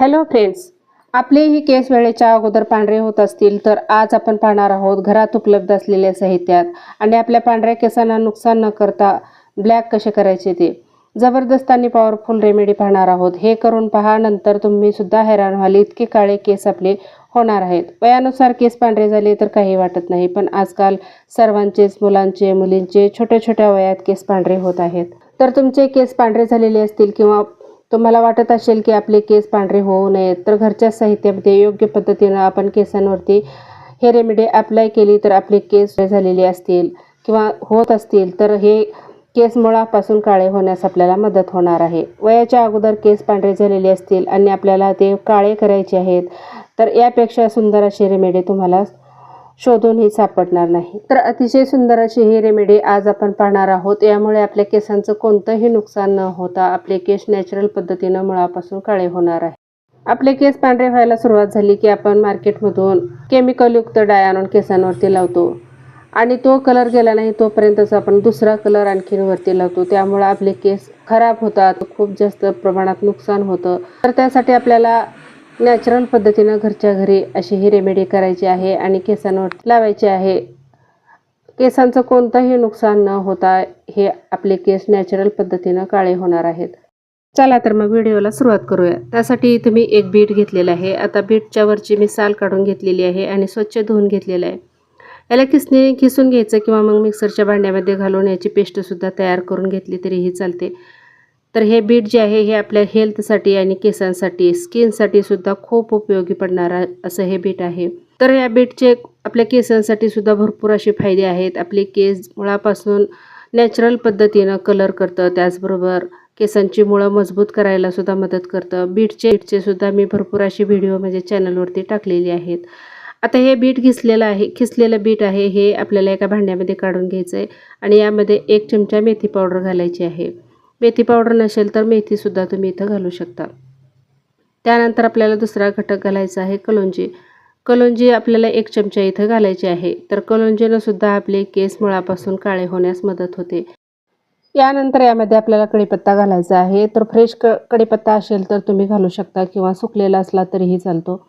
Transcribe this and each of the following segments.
Hello friends आपलेही केस वेळेच्या अगोदर पांढरे होत असतील तर आज आपण पाहणार आहोत घरात उपलब्ध असलेल्या साहित्यात आणि आपल्या पांढऱ्या केसांना नुकसान न करता ब्लॅक कसे करायचे ते. जबरदस्त आणि पॉवरफुल रेमेडी पाहणार आहोत. हे करून पहा नंतर तुम्ही सुद्धा हैराण व्हाल इतके काळे केस आपले होणार आहेत. वयानुसार केस पांढरे झाले तर काही वाटत नाही पण आजकाल सर्वांचेच मुलांचे मुलींचे छोट्या छोट्या वयात केस पांढरे होत आहेत. तर तुमचे केस पांढरे झालेले असतील किंवा तुम्हाला वाटत असेल की आपले केस पांढरे होऊ नयेत. तर घरच्या साहित्यामध्ये योग्य पद्धतीनं आपण केसांवरती हे रेमेडी अप्लाय केली तर आपले केस झालेले असतील किंवा होत असतील तर हे केस मुळापासून काळे होण्यास आपल्याला मदत होणार आहे. वयाच्या अगोदर केस पांढरे झालेले असतील आणि आपल्याला ते काळे करायचे आहेत तर यापेक्षा सुंदर अशी रेमेडी तुम्हाला शोधूनही सापडणार नाही. तर अतिशय सुंदर अशी ही रेमेडी आज आपण पाहणार आहोत. यामुळे आपल्या केसांचं कोणतंही नुकसान न होता आपले केस नॅचरल पद्धतीनं मुळापासून काळे होणार आहे. आपले केस पांढरे व्हायला सुरुवात झाली की आपण मार्केटमधून केमिकलयुक्त डाय आणून केसांवरती लावतो. आणि तो कलर गेला नाही तोपर्यंतच आपण दुसरा कलर आणखीन वरती लावतो. त्यामुळे आपले केस खराब होतात खूप जास्त प्रमाणात नुकसान होतं. तर त्यासाठी आपल्याला नॅचरल पद्धतीनं घरच्या घरी अशी ही रेमेडी करायची आहे आणि केसांवर लावायची आहे. केसांचं कोणतंही नुकसान न होता हे आपले केस नॅचरल पद्धतीनं काळे होणार आहेत. चला तर मग व्हिडिओला सुरुवात करूया. त्यासाठी तुम्ही एक बीट घेतलेलं आहे. आता बीटच्या वरची मी साल काढून घेतलेली आहे आणि स्वच्छ धुवून घेतलेलं आहे. याला किसने खिसून घ्यायचं किंवा मग मिक्सरच्या भांड्यामध्ये घालून याची पेस्टसुद्धा तयार करून घेतली तरीही चालते. तर हे बीट जे आहे हे आपल्या हेल्थसाठी आणि केसांसाठी स्किनसाठी सुद्धा खूप उपयोगी पडणार असं हे बीट आहे. तर या बीटचे आपल्या केसांसाठी सुद्धा भरपूर असे फायदे आहेत. आपले केस मुळापासून नॅचरल पद्धतीनं कलर करतं त्याचबरोबर केसांची मुळं मजबूत करायला सुद्धा मदत करतं. बीटचे बीटचे सुद्धा मी भरपूर अशी व्हिडिओ माझ्या चॅनलवरती टाकलेली आहेत. आता हे बीट घिसलेलं आहे खिसलेलं बीट आहे हे आपल्याला एका भांड्यामध्ये काढून घ्यायचं आहे आणि यामध्ये एक चमचा मेथी पावडर घालायची आहे. मेथी पावडर नसेल तर मेथीसुद्धा तुम्ही इथं घालू शकता. त्यानंतर आपल्याला दुसरा घटक घालायचा आहे कलोंजी. कलोंजी आपल्याला एक चमचा इथं घालायची आहे. तर कलोंजीनंसुद्धा आपले केस मुळापासून काळे होण्यास मदत होते. यानंतर यामध्ये आपल्याला कढीपत्ता घालायचा आहे. तर फ्रेश क कढीपत्ता असेल तर तुम्ही घालू शकता किंवा सुकलेला असला तरीही चालतो.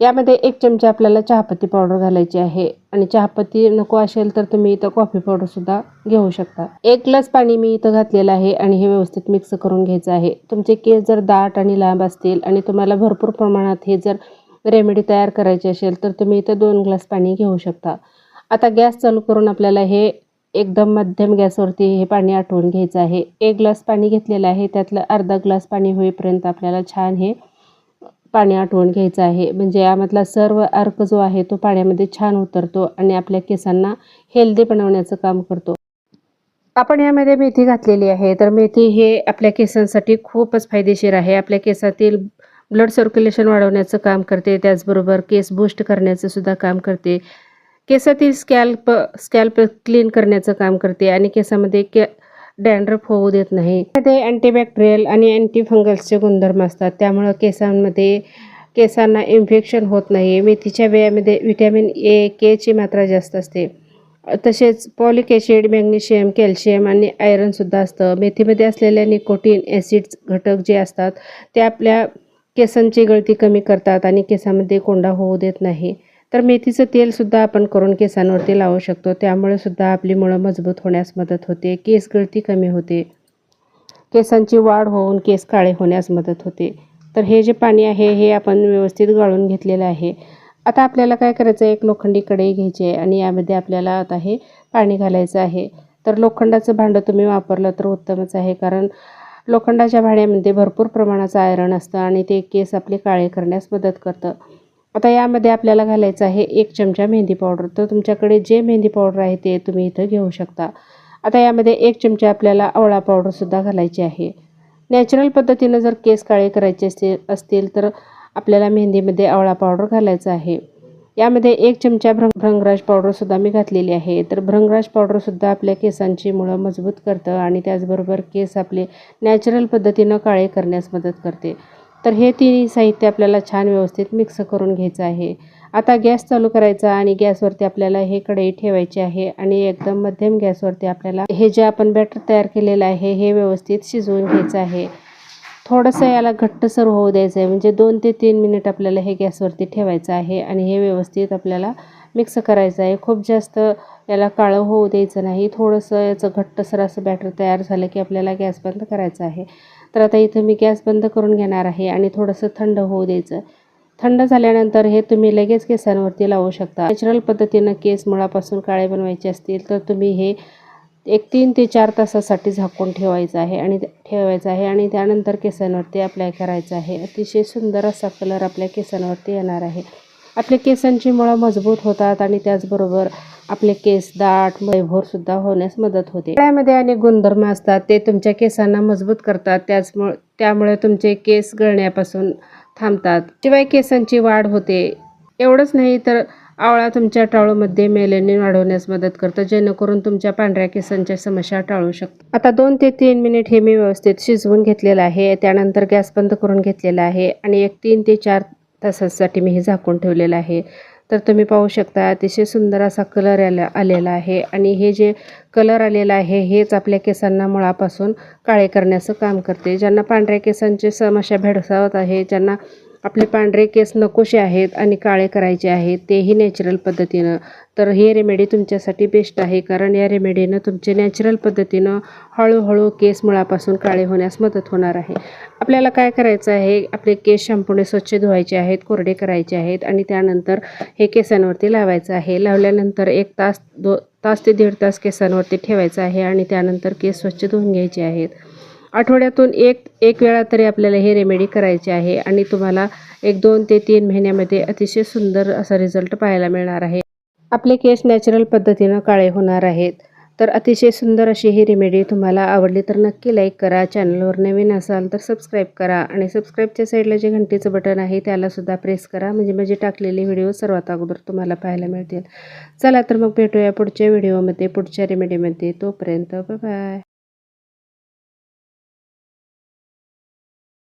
यामध्ये एक चमचा आपल्याला चहापत्ती पावडर घालायची आहे. आणि चहापत्ती नको असेल तर तुम्ही इथं कॉफी पावडरसुद्धा घेऊ शकता. एक ग्लास पाणी मी इथं घातलेलं आहे आणि हे व्यवस्थित मिक्स करून घ्यायचं आहे. तुमचे केस जर दाट आणि लांब असतील आणि तुम्हाला भरपूर प्रमाणात हे जर रेमेडी तयार करायची असेल तर तुम्ही इथं दोन ग्लास पाणी घेऊ शकता. आता गॅस चालू करून आपल्याला हे एकदम मध्यम गॅसवरती हे पाणी आटवून घ्यायचं आहे. एक ग्लास पाणी घेतलेलं आहे. त्यातलं अर्धा ग्लास पाणी होईपर्यंत आपल्याला छान हे पाणी आटवून घ्यायचं आहे. म्हणजे यामधला सर्व अर्क जो आहे तो पाण्यामध्ये छान उतरतो आणि आपल्या केसांना हेल्दी बनवण्याचं काम करतो. आपण यामध्ये मेथी घातलेली आहे. तर मेथी हे आपल्या केसांसाठी खूपच फायदेशीर आहे. आपल्या केसातील ब्लड सर्क्युलेशन वाढवण्याचं काम करते. त्याचबरोबर केस बूस्ट करण्याचं सुद्धा काम करते. केसातील स्कॅल्प स्कॅल्प क्लीन करण्याचं काम करते आणि केसामध्ये के डॅन्ड्रफ होऊ देत नाही. ते अँटीबॅक्टेरियल आणि अँटी फंगल्सचे गुणधर्म असतात. त्यामुळं केसांमध्ये केसांना इन्फेक्शन होत नाही. मेथीच्या बियामध्ये व्हिटॅमिन ए केची मात्रा जास्त असते. तसेच पॉलिक ॲसिड मॅग्नेशियम कॅल्शियम आणि आयरनसुद्धा असतं. मेथीमध्ये असलेल्या निकोटीन ॲसिड्स घटक जे असतात ते आपल्या केसांची गळती कमी करतात आणि केसामध्ये कोंडा होऊ देत नाही. तर मेथीचं तेलसुद्धा आपण करून केसांवरती लावू शकतो. त्यामुळे सुद्धा आपली मुळं मजबूत होण्यास मदत होते. केस गळती कमी होते. केसांची वाढ होऊन केस काळे होण्यास मदत होते. तर हे जे पाणी आहे हे आपण व्यवस्थित गाळून घेतलेलं आहे. आता आपल्याला काय करायचं आहे? एक लोखंडी कढई घ्यायची आहे आणि यामध्ये आपल्याला आता हे पाणी घालायचं आहे. तर लोखंडाचं भांडं तुम्ही वापरलं तर उत्तमच आहे कारण लोखंडाच्या भांड्यामध्ये भरपूर प्रमाणाचं आयरन असतं आणि ते केस आपले काळे करण्यास मदत करतं. आता यामध्ये आपल्याला घालायचं आहे एक चमचा मेहंदी पावडर. तर तुमच्याकडे जे मेहंदी पावडर आहे ते तुम्ही इथं घेऊ शकता. आता यामध्ये एक चमचा आपल्याला आवळा पावडरसुद्धा घालायची आहे. नॅचरल पद्धतीनं जर केस काळे करायचे असतील असतील तर आपल्याला मेहंदीमध्ये आवळा पावडर घालायचं आहे. यामध्ये एक चमचा भ्रंग भ्रंगराज पावडरसुद्धा मी घातलेली आहे. तर भ्रंगराज पावडरसुद्धा आपल्या केसांची मुळं मजबूत करतं आणि त्याचबरोबर केस आपले नॅचरल पद्धतीनं काळे करण्यास मदत करते. तर हे तिन्ही साहित्य आपल्याला छान व्यवस्थित मिक्स करून घ्यायचं आहे. आता गॅस चालू करायचा आणि गॅसवरती आपल्याला हे कढई ठेवायची आहे आणि एकदम मध्यम गॅसवरती आपल्याला हे जे आपण बॅटर तयार केलेलं आहे हे व्यवस्थित शिजवून घ्यायचं आहे. थोडंसं याला घट्टसर होऊ द्यायचं आहे म्हणजे दोन ते तीन मिनिट आपल्याला हे गॅसवरती ठेवायचं आहे आणि हे व्यवस्थित आपल्याला मिक्स करायचं आहे. खूप जास्त याला काळं होऊ द्यायचं नाही. थोडंसं याचं घट्टसर असं बॅटर तयार झालं की आपल्याला गॅस बंद करायचा आहे. तर आता इथं मी गॅस बंद करून घेणार आहे आणि थोडंसं थंड होऊ द्यायचं. थंड झाल्यानंतर हे तुम्ही लगेच केसांवरती लावू शकता. नॅचरल पद्धतीनं केस मुळापासून काळे बनवायचे असतील तर तुम्ही हे एक तीन ते चार तासासाठी झाकून ठेवायचं आहे आणि ठेवायचं आहे आणि त्यानंतर केसांवरती अप्लाय करायचं आहे. अतिशय सुंदर असा कलर आपल्या केसांवरती येणार आहे. आपल्या केसांची मुळं मजबूत होतात आणि त्याचबरोबर आपले केस दाट सुद्धा होण्यास मदत होते. त्यामध्ये अनेक गुणधर्म असतात ते तुमच्या केसांना मजबूत करतात त्याचमुळे त्यामुळे तुमचे केस गळण्यापासून थांबतात. शिवाय केसांची वाढ होते. एवढंच नाही तर आवळा तुमच्या टाळूमध्ये मेलेनिन वाढवण्यास मदत करतं जेणेकरून तुमच्या पांढऱ्या केसांच्या समस्या टाळू शकतो. आता दोन ते तीन मिनिट हे मी व्यवस्थित शिजवून घेतलेलं आहे त्यानंतर गॅस बंद करून घेतलेला आहे आणि एक तीन ते चार तसंचसाठी मी हे झाकून ठेवलेलं आहे. तर तुम्ही पाहू शकता अतिशय सुंदर असा कलर आला आलेला आहे आणि हे जे कलर आलेला आहे हेच आपल्या केसांना मुळापासून काळे करण्याचं काम करते. ज्यांना पांढऱ्या केसांची समस्या भेडसावत आहे ज्यांना आपले पांढरे केस नकोसे आहेत आणि काळे करायचे आहेत तेही नॅचरल पद्धतीनं. तर हे रेमेडी तुमच्यासाठी बेस्ट आहे कारण या रेमेडीनं तुमचे नॅचरल पद्धतीनं हळूहळू केस मुळापासून काळे होण्यास मदत होणार आहे. आपल्याला काय करायचं आहे आपले केस शॅम्पूने स्वच्छ धुवायचे आहेत कोरडे करायचे आहेत आणि त्यानंतर हे केसांवरती लावायचं आहे. लावल्यानंतर एक तास दो तास ते दीड तास केसांवरती ठेवायचं आहे आणि त्यानंतर केस स्वच्छ धुवून घ्यायचे आहेत. आठवड्यातून एक एक वेळा तरी आपल्याला हे रेमेडी करायची आहे आणि तुम्हाला एक दोन ते तीन महिन्यामध्ये अतिशय सुंदर असा रिझल्ट पाहायला मिळणार आहे. आपले केस नॅचरल पद्धतीनं काळे होणार आहेत. तर अतिशय सुंदर अशी ही रेमेडी तुम्हाला आवडली तर नक्की लाईक करा. चॅनलवर नवीन असाल तर सबस्क्राईब करा आणि सबस्क्राईबच्या साईडला जे घंटेचं बटन आहे त्यालासुद्धा प्रेस करा. म्हणजे माझे टाकलेले व्हिडिओ सर्वात अगोदर तुम्हाला पाहायला मिळतील. चला तर मग भेटूया पुढच्या व्हिडिओमध्ये पुढच्या रेमेडीमध्ये तोपर्यंत बाय